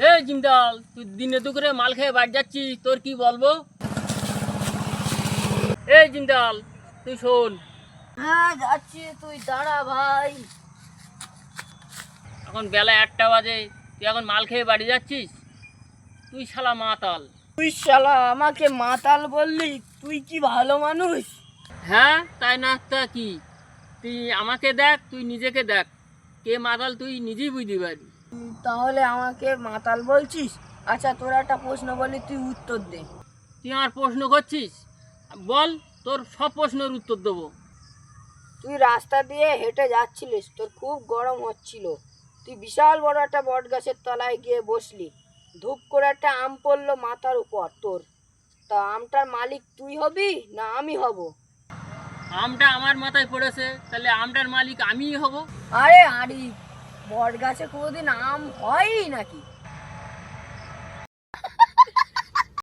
হে জিমদাল তুই দিনে দুপুরে মাল খেয়ে বাড়ি যাচ্ছিস তোর কি বলব? এই জিমদাল তুই শোন। হ্যাঁ যাচ্ছি তুই দাঁড়া ভাই। এখন বেলা একটা বাজে তুই এখন মাল খেয়ে বাড়ি যাচ্ছিস? তুই শালা মাতাল। তুই শালা আমাকে মাতাল বললি তুই কি ভালো মানুষ? হ্যাঁ তাই না তা কি? তুই আমাকে দেখ তুই নিজেকে দেখ। কে মাতাল তুই নিজেই বুঝতে পারবি। তাহলে আমাকে মাতাল বলছিস? আচ্ছা তোর একটা প্রশ্ন বলি তুই উত্তর দে। তুই আমার প্রশ্ন করছিস? বল তোর সব প্রশ্নের উত্তর দেবো। তুই রাস্তা দিয়ে হেঁটে যাচ্ছিলিস তোর খুব গরম হচ্ছিল। তুই বিশাল বড় একটা বট গাছের তলায় গিয়ে বসলি। ধূপ করে একটা আম পড়ল মাথার উপর তোর। তা আমটার মালিক তুই হবি না আমি হব? আমটা আমার মাথায় পড়েছে তাহলে আমটার মালিক আমিই হব। আরে আরে বট গাছে কোনোদিন আম হয়ই নাকি?